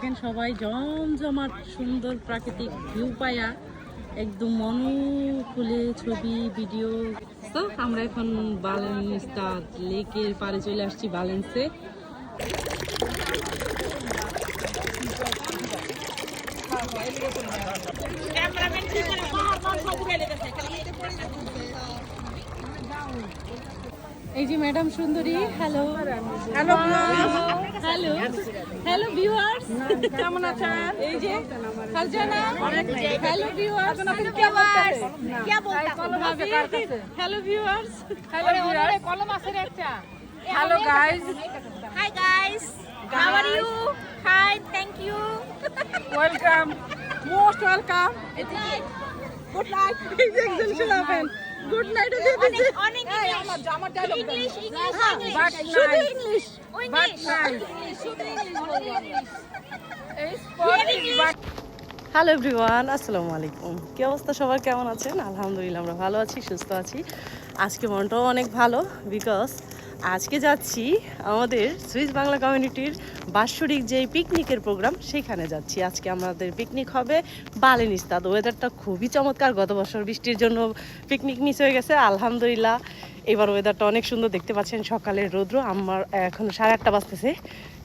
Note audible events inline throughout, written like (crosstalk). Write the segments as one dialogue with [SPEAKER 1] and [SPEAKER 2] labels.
[SPEAKER 1] দেখেন সবাই জমজমাট সুন্দর প্রাকৃতিক ভিউ পায়া। একদম মন খুলে ছবি ভিডিও তো আমরা এখন বালেন্সতাদ লেকের পাড়ে চলে আসছি বালেন্সে এই যে ম্যাডাম সুন্দরী hello hello hello hello viewers কেমন আছেন? এই যে Farzana hello viewers hello viewers hello viewers কলম আছে
[SPEAKER 2] Hello guys,
[SPEAKER 3] Hi guys, how are you? Hi, thank you.
[SPEAKER 2] welcome. (laughs) Most welcome.
[SPEAKER 3] Good night.
[SPEAKER 1] Good night
[SPEAKER 3] অনেক অনেক ইংলিশ ইংলিশ
[SPEAKER 2] But
[SPEAKER 3] শুধু
[SPEAKER 2] nice.
[SPEAKER 3] English.
[SPEAKER 2] English funny, but
[SPEAKER 1] hello everyone আসসালামু আলাইকুম কি অবস্থা? সবার কেমন আছেন? আলহামদুলিল্লাহ আমরা ভালো আছি সুস্থ আছি। আজকে মনটাও অনেক ভালো বিকজ আজকে যাচ্ছি আমাদের সুইস বাংলা কমিউনিটির বাৎসরিক যেই পিকনিকের প্রোগ্রাম, সেখানে যাচ্ছি। আজকে আমাদের পিকনিক হবে বালেনিস্তাদ। ওয়েদারটা খুবই চমৎকার। গত বছর বৃষ্টির জন্য পিকনিক মিস হয়ে গেছে, আলহামদুলিল্লাহ। এবার ওয়েদারটা অনেক সুন্দর দেখতে পাচ্ছেন। সকালের রৌদ্র আমার এখন সাড়ে আটটা বাজতেছে।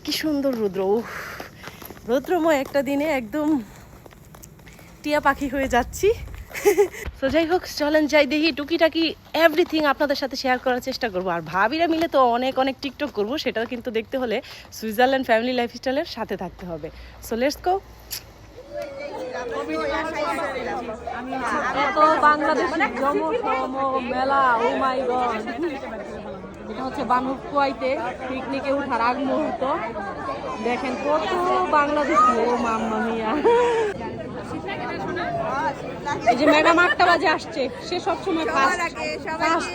[SPEAKER 1] কি সুন্দর রৌদ্র। উফ, রৌদ্রময় একটা দিনে একদম টিয়া পাখি হয়ে যাচ্ছি। তো যাই হোক চলেন যাই দেখি টুকিটাকি এভরিথিং আপনাদের সাথে শেয়ার করার চেষ্টা করব। আর ভাবিরা মিলে তো অনেক অনেক টিকটক করব, সেটাও কিন্তু দেখতে হলে সুইজারল্যান্ড ফ্যামিলি লাইফস্টাইলের সাথে থাকতে হবে। সো লেটস গো পিকনিকে ওঠার আগ মুহূর্ত। দেখেন কত বাংলাদেশি, ও মাম্মা মিয়া। এই যে ম্যাডাম আটটা বাজে আসছে সে সবসময় ফার্স্ট ফার্স্ট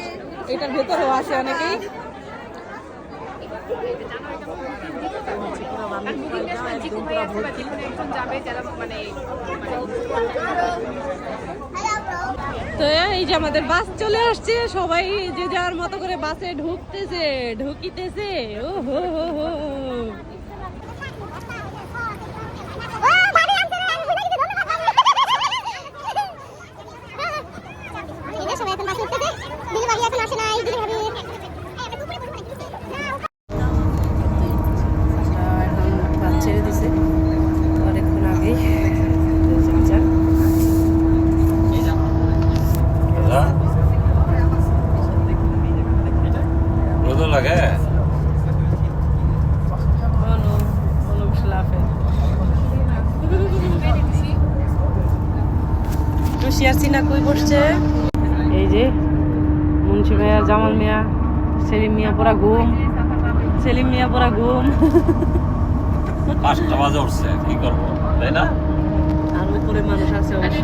[SPEAKER 1] এটার ভেতরেও আছে অনেকেই। তো এই যে আমাদের বাস চলে আসছে সবাই যে যার মতো করে বাসে ঢুকতেছে ঢুকিতেছে। ও হো হো হো। সিনা কই বসছে? এই যে মুন্সি মিয়া জামাল মিয়া সেলিম মিয়া পুরা ঘুম। সেলিম মিয়া পুরা ঘুম।
[SPEAKER 4] পাঁচটা বাজে উঠছে কি করব তাই না?
[SPEAKER 1] আর উপরে মানুষ আছে অবশ্য।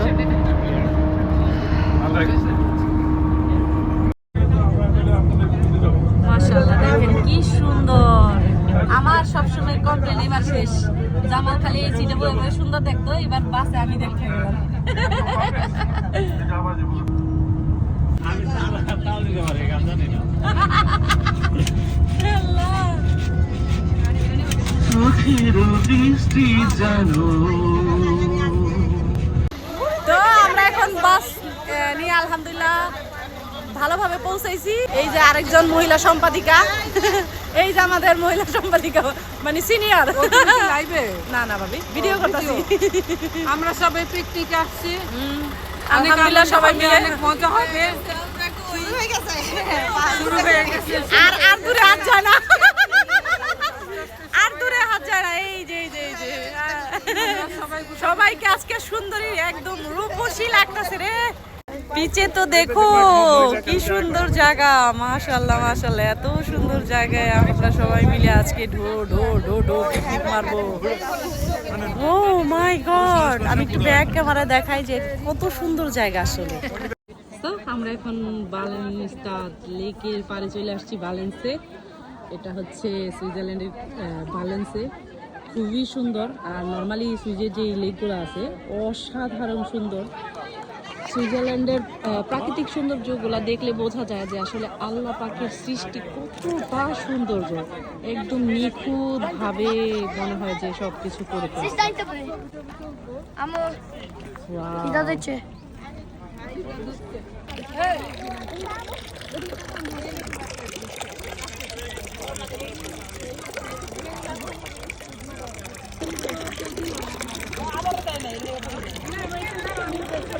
[SPEAKER 1] মাশাআল্লাহ দেখেন কি সুন্দর। আমার সবসময় কমপ্লেন এবার শেষ। জামাল খালি এই সিটে বয়ে বয়ে সুন্দর দেখতো এবার বাসে আমি দেখতে গেলাম তো আমরা এখন বাস নিয়ে আলহামদুলিল্লাহ ভালোভাবে পৌঁছাইছি এই যে আরেকজন মহিলা সম্পাদিকা এই যে আমাদের মহিলা সম্পাদিকা মানে সিনিয়র
[SPEAKER 2] লাইভে
[SPEAKER 1] না না ভাবি ভিডিও করতেছি।
[SPEAKER 2] আমরা সবাই পিকনিক আসছি।
[SPEAKER 1] আলহামদুলিল্লাহ সবাই মিলে
[SPEAKER 2] মজা হবে শুরু হয়ে গেছে।
[SPEAKER 1] আর আর দূরে হাত যায় না। আর দূরে হাত যায় না। এই যে এই যে এই যে। সবাইকে আজকে সুন্দরী একদম রূপসী লাগতেছে রে। পিছে তো দেখো কি সুন্দর জায়গা। মাশাল্লাহ মাশাল্লাহ এত সুন্দর জায়গায় আমরা সবাই মিলে আজকে ঢো ঢো ঢো ঢো পিকনিক মারবো। ও মাই গড আমি একটু ব্যাক ক্যামেরা দেখাই যে কত সুন্দর জায়গা আসলে। তো আমরা এখন বালেন্সতাদ লেকের পাড়ে চলে আসছি বালেন্সে। এটা হচ্ছে সুইজারল্যান্ডের বালেন্সে। খুবই সুন্দর। আর নর্মালি সুইজের যে লেকগুলো আছে, অসাধারণ সুন্দর। সুইজারল্যান্ডের প্রাকৃতিক সৌন্দর্যগুলো দেখলে বোঝা যায় যে আসলে আল্লাহ পাখির সৃষ্টি কতটা সৌন্দর্য। একদম নিখুঁত ভাবে মনে হয় যে সব কিছু করে। ফেলছে।
[SPEAKER 5] Vocês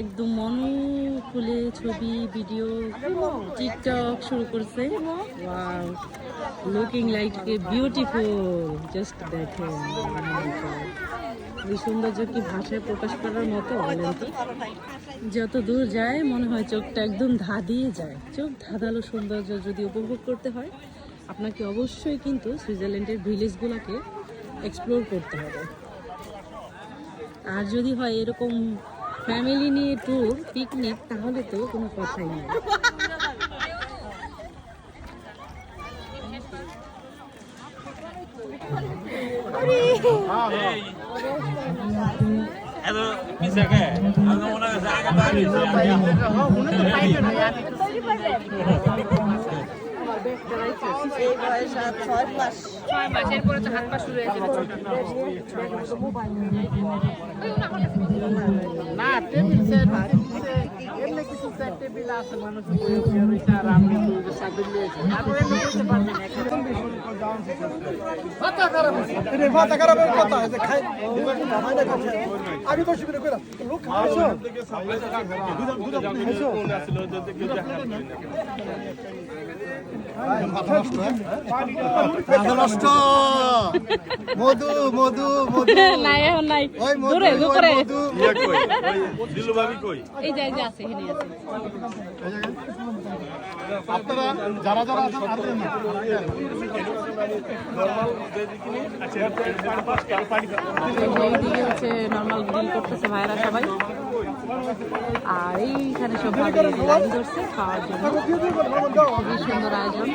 [SPEAKER 1] একদম মন খুলে ছবি ভিডিও টিকটক শুরু করছে। Wow looking like a beautiful just দেখেন. এই সৌন্দর্য কি ভাষায় প্রকাশ করার মতো, বলেন যত দূর যায়, মনে হয় চোখটা একদম ধাঁধিয়ে যায়। চোখ ধাঁধালো সৌন্দর্য যদি উপভোগ করতে হয়, আপনাকে অবশ্যই কিন্তু সুইজারল্যান্ডের ভিলেজগুলোকে এক্সপ্লোর করতে হবে। আর যদি হয় এরকম ফ্যামিলি নিয়ে ট্যুর পিকনিক তাহলে তো কোনো কথাই নেই।
[SPEAKER 2] ছয় মাস এরপরে তো হাত পা শুরু হয়ে যাবে
[SPEAKER 6] না টেবিল সেট এমনি কিছু সেট টেবিল আছে মানুষ বয়ে বয়ে রয়েছে আর আপনি তো ওদের সাথে নিয়েছেন তারপরে এমনি বলতে পারবেন এখন
[SPEAKER 7] মাথা খারাপ হয়েছে এটা মাথা কথা যে খাই আমি তো শিবিরে কইলাম লোক খাইছো খাইছো মাথা নষ্ট মধু মধু মধু।
[SPEAKER 1] নাই এখন নাই।
[SPEAKER 7] ওই মধু
[SPEAKER 1] দূরে
[SPEAKER 7] ওই
[SPEAKER 1] দূরে
[SPEAKER 7] মধু।
[SPEAKER 1] এই যে যে আছে এখানে আছে।
[SPEAKER 7] আপনারা যারা যারা আছেন আর দেন না।
[SPEAKER 1] এইদিকে নর্মাল গ্রিল করতেছে ভাইরা সবাই। আর এইখানে সব লাইন ধরছে খাওয়ার জন্য। খুবই সুন্দর আয়োজন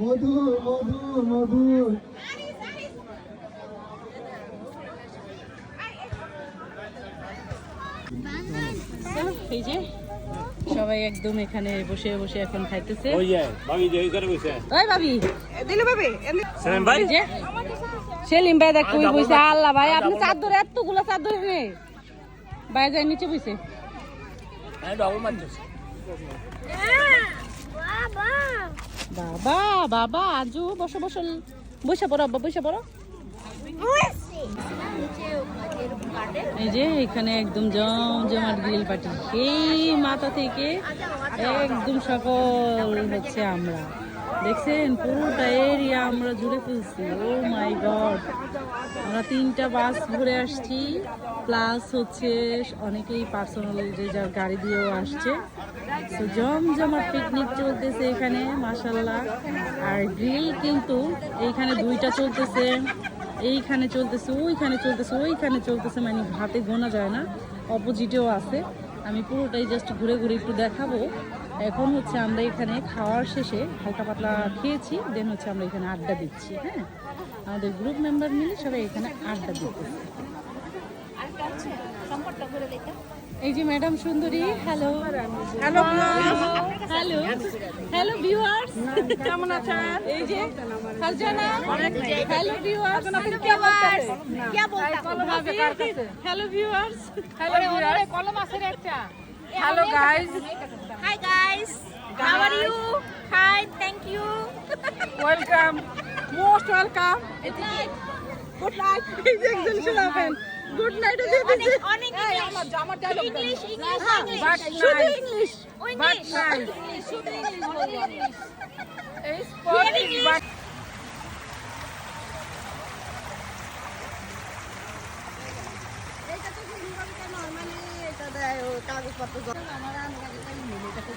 [SPEAKER 7] মধু মধু মধু
[SPEAKER 1] এই যে সবাই একদম এখানে বসে বসে এখন খাইতেছে।
[SPEAKER 4] ওই যে বাকি যে বসে।
[SPEAKER 1] ওই ভাবি
[SPEAKER 4] সেলিম ভাই?
[SPEAKER 1] যে। সেলিম ভাই দেখ কই বইছে আল্লাহ ভাই আপনি চাদর এতগুলো চাদর নে। ভাই যায় নিচে বইছে বাবা বাবা আজু বসো বসো। বসে পড়ো আব্বা বসে পড়ো। এই যে এখানে একদম জমজমাট গ্রিল পার্টি। সেই মাথা থেকে একদম সকল হচ্ছে আমরা। দেখছেন? পুরোটা এরিয়া আমরা জুড়ে ফেলছি। Oh my god. আমরা তিনটা বাস ঘুরে আসছি। প্লাস হচ্ছে অনেকেই পার্সোনাল যে যার গাড়ি দিয়েও আসছে। তো জমজমাট পিকনিক চলতেছে এখানে মাসাল্লাহ আর গ্রিল কিন্তু এইখানে দুইটা চলতেছে। এইখানে চলতেছে, ওইখানে চলতেছে ওইখানে চলতেছে মানে হাতে গোনা যায় না অপোজিটেও আছে। আমি পুরোটাই জাস্ট ঘুরে ঘুরে একটু দেখাবো। এখন হচ্ছে আমরা এখানে খাওয়ার শেষে হালকা পাতলা খেয়েছি দেন হচ্ছে আমরা এখানে আড্ডা দিচ্ছি হ্যাঁ? আমাদের গ্রুপ মেম্বার মিলে সবাই এখানে আড্ডা দিতেছি এই যে ম্যাডাম সুন্দরী hello hello hello hello viewers কেমন আছেন? এই যে ফারজানা হ্যালো ভিউয়ার্স
[SPEAKER 3] ভিউয়ার্স কি বলতা
[SPEAKER 1] হ্যালো ভিউয়ার্স
[SPEAKER 2] হ্যালো ভিউয়ার্স কলম আছে একটা। Hello guys
[SPEAKER 3] hi guys how are you hi thank you
[SPEAKER 2] welcome most welcome
[SPEAKER 1] good night please এক্সেলশন happen good night
[SPEAKER 3] দিয়ে দিছি অনেক আমার ইংলিশ
[SPEAKER 2] ইংলিশ
[SPEAKER 1] শুধু ইংলিশ
[SPEAKER 2] বাট নাইট
[SPEAKER 3] শুধু ইংলিশ
[SPEAKER 2] এই কাগজপত্র আমার
[SPEAKER 7] আনতে গেলে মিলে এটা খুব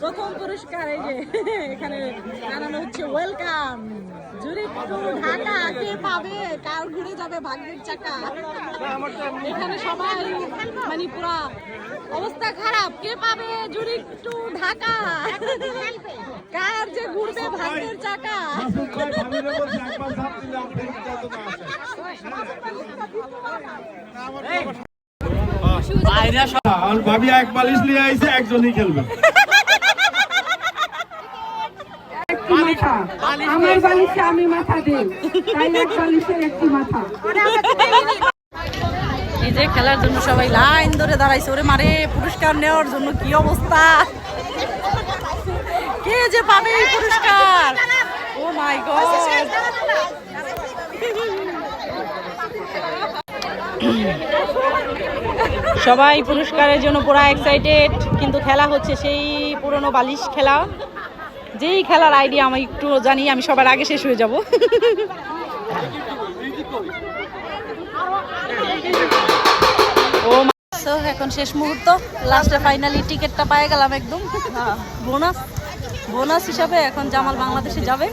[SPEAKER 7] প্রথম পুরস্কার কে পাবে কার ঘুরে যাবে চাকা এখানে সবাই মানে অবস্থা খারাপ কে পাবে জুরি টু ঢাকা কার যে ঘুরবে ভাগ্যের চাকা
[SPEAKER 8] আর ভাবি এক বালিশ নিয়ে আইছে একজনই খেলবে।
[SPEAKER 9] আমার বালিশে আমি মাথা দিই। তাই এক বালিশের একটি মাথা।
[SPEAKER 1] এই যে খেলার জন্য সবাই লাইন ধরে দাঁড়াইছে। ওরে মারে পুরস্কার নেওয়ার জন্য কি অবস্থা? কে যে পাবে এই পুরস্কার? Oh my god. সবাই পুরস্কারের জন্য পুরো এক্সাইটেড কিন্তু খেলা হচ্ছে সেই পুরনো বালিশ খেলা। যেই খেলার আইডিয়া আমি একটু জানি, আমি সবার আগে শেষ হয়ে যাব। ও এখন শেষ মুহূর্ত লাস্টে ফাইনালি টিকিটটা পায়ে গেলাম একদম। বোনাস বোনাস হিসাবে এখন জামাল বাংলাদেশে যাবে।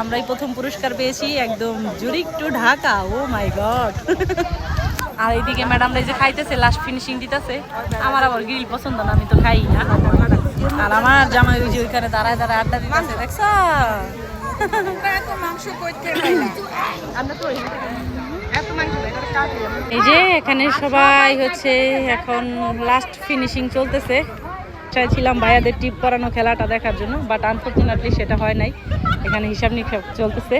[SPEAKER 1] আমরাই প্রথম পুরস্কার পেয়েছি একদম Zurich to Dhaka, oh my god. আর এইদিকে ম্যাডামরা যে খাইতেছে লাস্ট ফিনিশিং দিতেছে। আমার আবার গ্রিল পছন্দ না, আমি তো খাই না। আর আমার জামাই ওই যে ওইখানে দাঁড়ায় দাঁড়ায় আড্ডা দিতেছে, দেখছ? এই যে এখানে সবাই হচ্ছে এখন লাস্ট ফিনিশিং চলতেছে। চাইছিলাম ভাইয়াদের টিপ করানো খেলাটা দেখার জন্য বাট আনফর্চুনেটলি সেটা হয় নাই। এখানে হিসাব নিক্ষেপ চলতেছে।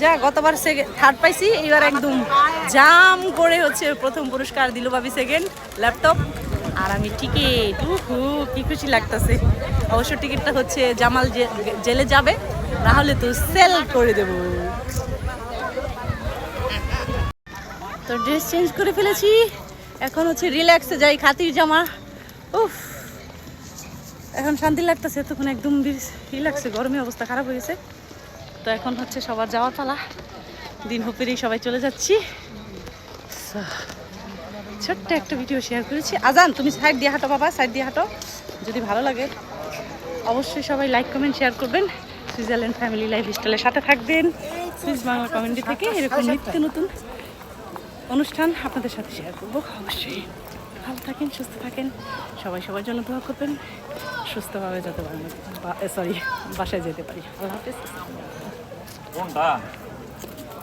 [SPEAKER 1] যা, গতবার সেকেন্ড থার্ড পাইছি এবার একদম জাম করে হচ্ছে প্রথম পুরস্কার দিল ভাবি সেকেন্ড ল্যাপটপ আর আমি টিকিট উহু, কি খুশি লাগতেছে। অবশ্য টিকিটটা হচ্ছে জামাল জেলে যাবে। না হলে তো সেল করে দেব। তো ড্রেস চেঞ্জ করে ফেলেছি। এখন হচ্ছে রিল্যাক্সে যাই খাতির জামা। উফ। এখন শান্তি লাগতেছে তখন একদম রিল্যাক্সে গরমে অবস্থা খারাপ হয়ে গেছে। তো এখন হচ্ছে সবার যাওয়ার পালা। দিন হপেরেই সবাই চলে যাচ্ছি। ছোট্ট একটা ভিডিও শেয়ার করেছি। আজান, তুমি সাইড দিয়ে হাঁটো বাবা সাইড দিয়ে হাঁটো। যদি ভালো লাগে, অবশ্যই সবাই লাইক কমেন্ট শেয়ার করবেন। সুইজারল্যান্ড ফ্যামিলি লাইফ স্টাইলের সাথে থাকবেন। সুইজ বাংলা কমেডি থেকে এরকম নিত্য নতুন অনুষ্ঠান আপনাদের সাথে শেয়ার করব, অবশ্যই। ভালো থাকেন, সুস্থ থাকেন। সবাই সবার জন্য দোয়া করবেন। সুস্থভাবে যাতে সরি বাসায় যেতে পারি। আল্লাহ হাফিজ
[SPEAKER 4] কোনটা?